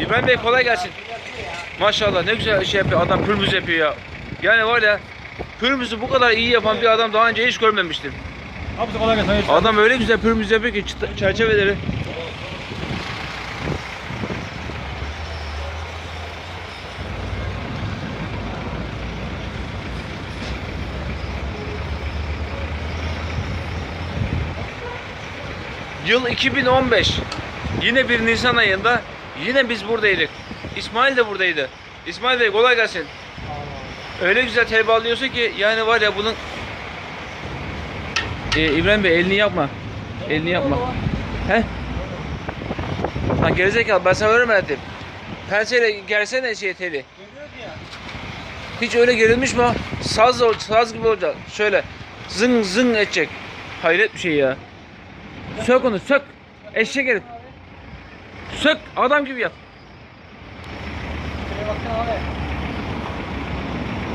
İbrahim Bey kolay gelsin. Maşallah ne güzel şey yapıyor. Adam pürmüz yapıyor ya. Yani var ya pürmüzü bu kadar iyi yapan bir adam daha önce hiç görmemiştim. Abi kolay gelsin. Adam öyle güzel pürmüz yapıyor ki çerçeveleri. Yıl 2015. Yine bir Nisan ayında yine biz buradaydık. İsmail de buradaydı. İsmail Bey kolay gelsin. Öyle güzel tel bağlıyorsun ki yani var ya bunun ee, İbrahim Bey elini yapma. Elini yapma. He? Lan gerizekalı ben sana öğretmedim. Penseyle gelsene şey teli. Hiç öyle gerilmiş mi? Saz, saz gibi olacak. Şöyle zın zın edecek. Hayret bir şey ya. Sök onu sök. Eşek herif. Sık adam gibi yat. Şuraya bakın abi.